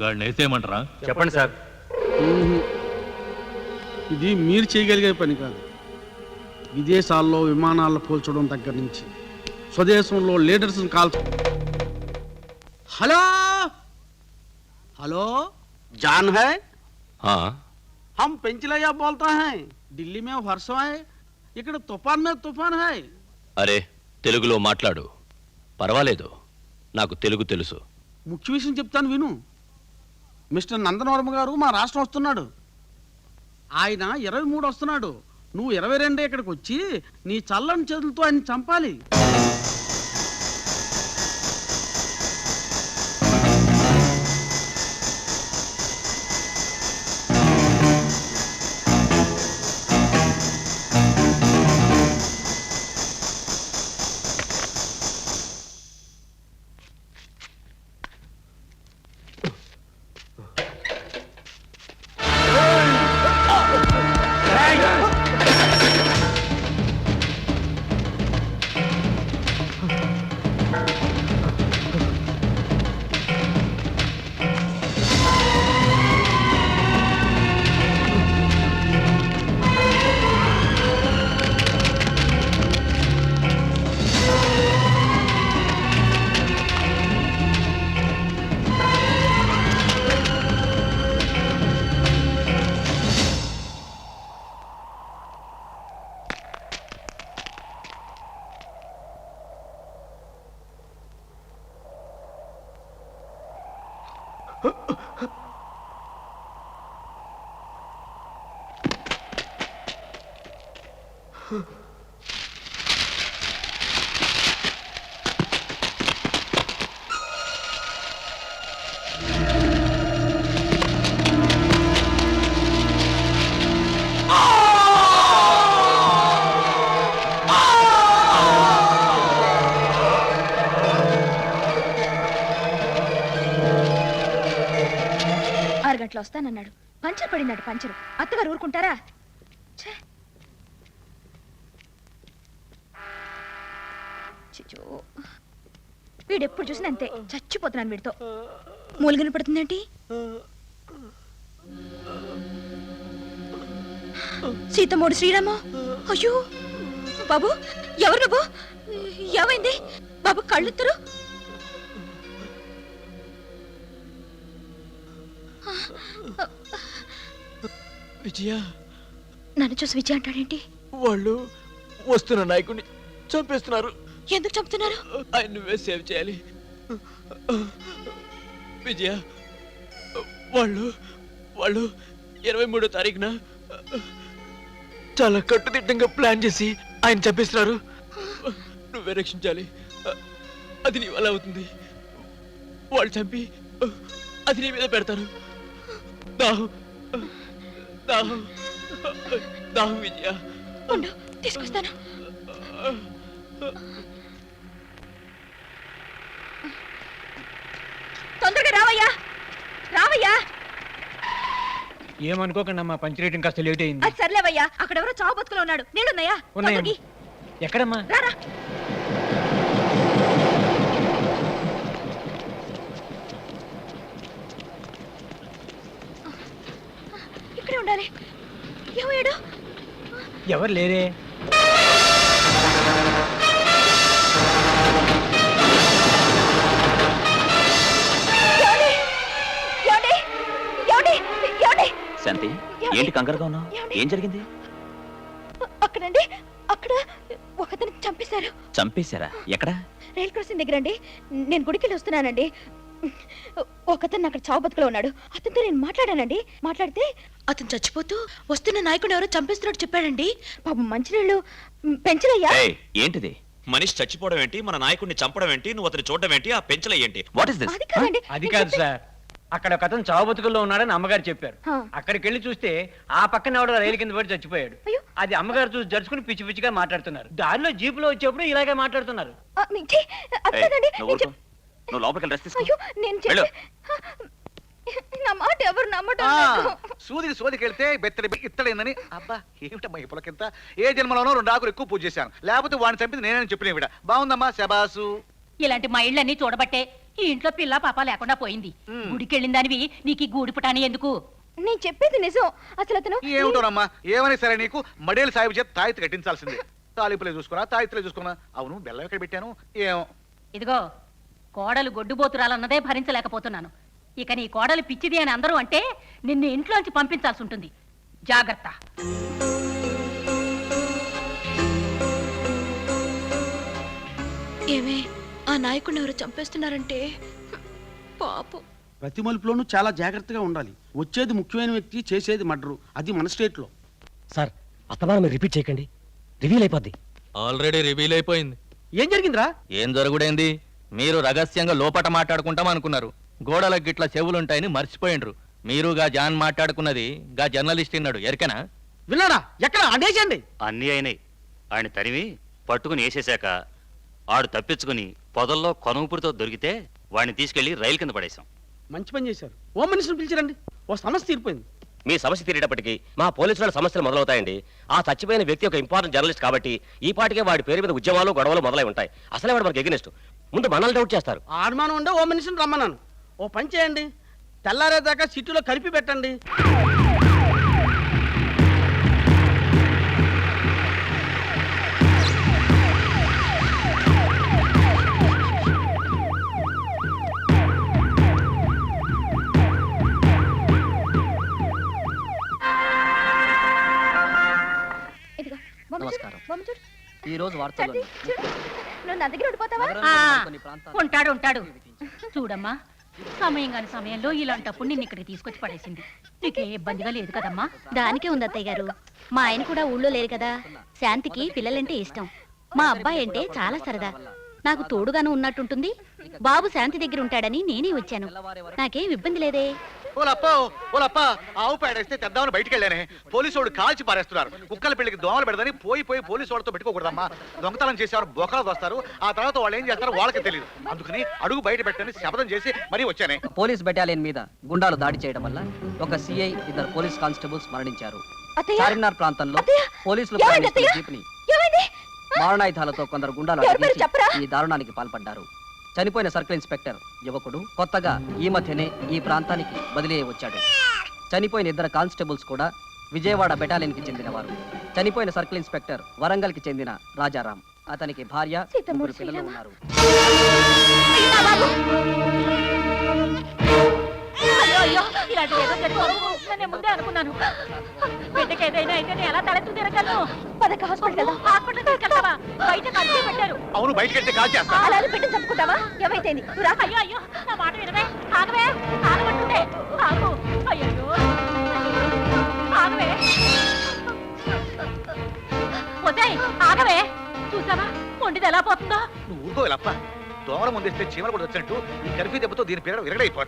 గాడిని వేసేయమంటారా చెప్పండి సార్ మ్మ్. ఇది మీరు చేయగలిగే పని కాదు విదేశాల్లో విమానాల్లో పోల్చడం దగ్గర నుంచి స్వదేశంలో లీడర్స్ కాల్ హలో హలో जान है हम पेंचलैया बोलते हैं दिल्ली में वर्षा है ఇక్కడ తుఫాన్ మీద తుఫాన్ హై అరే తెలుగులో మాట్లాడు పర్వాలేదు నాకు తెలుగు తెలుసు ముఖ్య విషయం చెప్తాను విను మిస్టర్ నందనవర్మ గారు మా రాష్ట్రం వస్తున్నాడు. ఆయన ఇరవై మూడు వస్తున్నాడు. నువ్వు ఇరవై రెండు ఇక్కడికి వచ్చి నీ చల్లని చేతులతో ఆయన చంపాలి. ఆరు గంటలు వస్తానన్నాడు. పంచర్ పడినాడు పంచరు. అత్తగారు ఊరుకుంటారా? వీడెప్పుడు చూసినా అంతే చచ్చిపోతున్నాను వీడితో. మూలిగిన పడుతుందేంటి? సీతమ్మోడు శ్రీరామ? అయ్యో! బాబు ఎవరు నువ్వు? ఏమైంది? బాబు కళ్ళుత్తరు విజయ? నన్ను చూసి విజయ్ అంటాడేంటి? వాళ్ళు వస్తున్న నాయకుడిని చంపేస్తున్నారు. ఎందుకు చంపుతున్నారు? ఆయన నువ్వే సేవ్ చేయాలి. విజయ వాళ్ళు వాళ్ళు ఇరవై మూడో తారీఖున చాలా కట్టుదిట్టంగా ప్లాన్ చేసి ఆయన చంపేస్తున్నారు. నువ్వే రక్షించాలి. అది నీ వల్ల అవుతుంది. వాళ్ళు చంపి అది నీ మీద పెడతారు. దాహం దాహం దాహం విజయ. తీసుకొస్తాను. రావయ్యా ఏమనుకోకండి అమ్మా కాస్త లేట్ అయింది. అది సర్లేవయ్యా అక్కడ ఎవరో చావు బతుకులో ఉన్నాడు. నీళ్ళున్నాయా ఉన్నాయమ్మా. ఎక్కడమ్మా? రారా. ఇక్కడే ఉండాలి. ఏమయ్యాడు? ఎవరు లేరే? శాంతి? ఏంటి కంగారుగా ఉన్నావు? ఏం జరిగింది? అక్కడండి అక్కడ ఒకతను చంపేశారు. చంపేశారా? ఎక్కడ? రైల్ క్రాసింగ్ దగ్గర అండి నేను గుడికి వస్తున్నానండి. ఒకతను అక్కడ చావు బతుకులో ఉన్నాడు. అతనితో నేను మాట్లాడానండి. మాట్లాడితే అతను చచ్చిపోతూ వస్తున్న నాయకుడు ఎవరో చంపేస్తున్నట్టు చెప్పాడండి. పాపం మంచినీళ్ళు పెంచలయ్యా. ఏంటిది? మనిషి చచ్చిపోవడం ఏంటి? మన నాయకుడిని చంపడం ఏంటి? నువ్వు అతన్ని చూడడం ఏంటి? ఆ పెంచల ఏంటి వాట్ ఇస్ దిస్ అది కాదండి. అది నేను కాదు సార్. అక్కడ ఒక అతను చావు బతుకుల్లో ఉన్నాడని అమ్మగారు చెప్పారు. హా. అక్కడికి వెళ్ళి చూస్తే ఆ పక్కన ఎవడో రైలు కింద పడి చచ్చిపోయాడు. అయ్యో. అది అమ్మగారు చూసి జరుచుకుని పిచ్చి పిచ్చిగా మాట్లాడుతున్నారు. దారిలో జీపులో వచ్చేప్పుడు ఇలాగే మాట్లాడుతున్నారు. ఆ, మీ- ఛీ, అది ఏయ్, కాదండి నువ్వు నేను ఊరుకో. నువ్వు లోపలికి రెస్ట్ చెప్- అయ్యో నేను వెళ్ళు. చెప్పే నా మాట ఎవరు నమ్మటం లేదు. సూదికి సోదికి వెళ్తే బెత్తడి ఇత్తడైందని. అబ్బా ఏమిటమ్మా ఈ పులకింత? ఏ జన్మలోనో రెండు ఆకులు ఎక్కువ పూజ చేశాను. లేకపోతే వాడిని చంపింది నేనని చెప్పిన విడ బాగుందమ్మా శబాసు. ఇలాంటి మా ఇళ్ళన్నీ చూడబట్టే ఈ ఇంట్లో పిల్ల పాప లేకుండా పోయింది. గుడికెళ్ళిందానివి నీకు ఈ గూడి పుటాని ఎందుకు? నేను చెప్పేది నిజం. అసలు అతను ఏమిటోనమ్మా ఏమని సరే నీకు మడేలు సాహిబ్ చేత తాయితీ కట్టించాల్సిందే. తాలిపులే చూసుకున్నా తాయితీలే చూసుకున్నా. అవును బెల్లం ఎక్కడ పెట్టాను? ఏం? ఇదిగో కోడలు గొడ్డుబోతురాలన్నదే భరించలేకపోతున్నాను. ఇక నీ కోడలు పిచ్చిది అని అందరూ అంటే నిన్ను ఇంట్లోంచి పంపించాల్సి ఉంటుంది. జాగ్రత్త. ఏమే? ఆ నాయకుడిని ఎవరు చంపేస్తున్నారంటే పాపం. ప్రతి మలుపులోనూ చాలా జాగ్రత్తగా ఉండాలి. వచ్చేది ముఖ్యమైన వ్యక్తి చేసేది మర్డరు. అది మన స్టేట్లో. సార్ అస్తమానం మీరు రిపీట్ చేయకండి. రివీల్ అయిపోద్ది. ఆల్రెడీ రివీల్ అయిపోయింది. ఏం జరిగిందిరా? ఏం జరుగుడేంది? మీరు రహస్యంగా లోపట మాట్లాడుకుంటాం అనుకున్నారు. గోడల గిట్ల చెవులుంటాయని మర్చిపోయిండ్రు. మీరు గా జాన్ మాట్లాడుకున్నది గా జర్నలిస్ట్ ఇన్నాడు. ఎరికనా? విన్నాడా ఎక్కడ? అనేసండి అన్నీ అయినాయి. ఆయన తరిమి పట్టుకుని వేసేశాక ఆడు తప్పించుకుని పొదల్లో కొనుగుపురితో దొరికితే వాడిని తీసుకెళ్ళి రైలు కింద పడేశాం. మంచి పని చేశారు. ఓ మనిషిని పిలిచారండి. ఓ సమస్య తీరిపోయింది. మీ సమస్య తీరేటప్పటికి మా పోలీసుల వాళ్ళ సమస్యలు మొదలవుతాయండి. ఆ చచ్చిపోయిన వ్యక్తి ఒక ఇంపార్టెంట్ జర్నలిస్ట్ కాబట్టి ఈ పాటికే వాడి పేరు మీద ఉద్యమాలు గొడవలు మొదలై ఉంటాయి. అసలే వాడు మనకి ఎగినెస్ట్. ముందు మనల్ని డౌట్ చేస్తారు. ఆ అనుమానం ఉండే ఓ మనిషిని రమ్మన్నాను. ఓ పని చేయండి. తెల్లారేదాకా సిటీలో కలిపి పెట్టండి. ఈ రోజు చూడు. నువ్వు నా దగ్గర ఉండిపోతావా? ఉంటాడు ఉంటాడు. చూడమ్మా సమయం కాని సమయంలో ఇలాంటప్పుడు నిన్ను ఇక్కడికి తీసుకొచ్చి పడేసింది. నీకే ఇబ్బందిగా లేదు కదమ్మా? దానికే ఉంది అత్తయ్య గారు. మా ఆయన కూడా ఊళ్ళో లేరు కదా. శాంతికి పిల్లలంటే ఇష్టం. మా అబ్బాయి అంటే చాలా సరదా. నాకు తోడుగాను ఉన్నట్టుంటుంది. బాబు శాంతి దగ్గర ఉంటాడని నేనే వచ్చాను. నాకేం ఇబ్బంది లేదే. ఓలప్ప ఓలప్ప ఆవు పేడేస్తే తెద్దామని బయటికి వెళ్ళానే పోలీసు వాడు కాల్చి పారేస్తున్నారు. కుక్కల పెళ్ళికి దోమలు పెడదని పోయి పోయి పోలీసు వాళ్ళతో పెట్టుకోకూడదమ్మా. దొంగతనం చేసేవారు బొక్కలు వస్తారు ఆ తర్వాత వాళ్ళు ఏం చేస్తారో వాళ్ళకి తెలియదు అందుకని అడుగు బయట పెట్టని శపథం చేసి మరీ వచ్చానే. పోలీస్ బెటాలియన్ మీద గుండాలు దాడి చేయడం వల్ల ఒక సిఐ ఇద్దరు పోలీస్ కానిస్టేబుల్స్ మరణించారు. చార్మినార్ ప్రాంతంలో! పోలీసులు? జీప్ని మారణాయుధాలతో కొందరు గుండాలు? ఈ దారుణానికి పాల్పడ్డారు. చనిపోయిన సర్కిల్ ఇన్స్పెక్టర్ యువకుడు కొత్తగా ఈ మధ్యనే ఈ ప్రాంతానికి బదిలీ వచ్చాడు. చనిపోయిన ఇద్దరు కానిస్టేబుల్స్ కూడా విజయవాడ బెటాలియన్కి చెందినవారు. చనిపోయిన సర్కిల్ ఇన్స్పెక్టర్ వరంగల్కి చెందిన రాజారాం. అతనికి భార్య ముగ్గురు పిల్లలు. ఉన్నారు. అయ్యో అయ్యో ఇలాంటి ఏదో నేను ముందే అనుకున్నాను. బిడ్డకి ఏదైనా అయితే నేను ఎలా తలెత్తు తిరగలను పదక హాస్పిటల్ వెళ్దాం హాస్పిటల్ తీసుకెళ్తావా? బయట కలిసి పెట్టారు అవును బయటికి వెళ్తే కాల్ చేస్తా. అలా పెట్టి చంపుకుంటావా? ఏమైతే నువ్వు అయ్యో అయ్యో నా మాట వినవే. ఆగవే ఆగమంటుందే ఆగు. అయ్యో ఆగవే. వద్దాయి ఆగవే. చూసావా? మొండిది ఎలా పోతుందో? నువ్వు ఊరుకోవాలప్ప దోమల ముందేస్తే చీమలు కూడా వచ్చినట్టు ఈ కర్ఫ్యూ దెబ్బతో దీని పేరు విరగడైపోతుంది.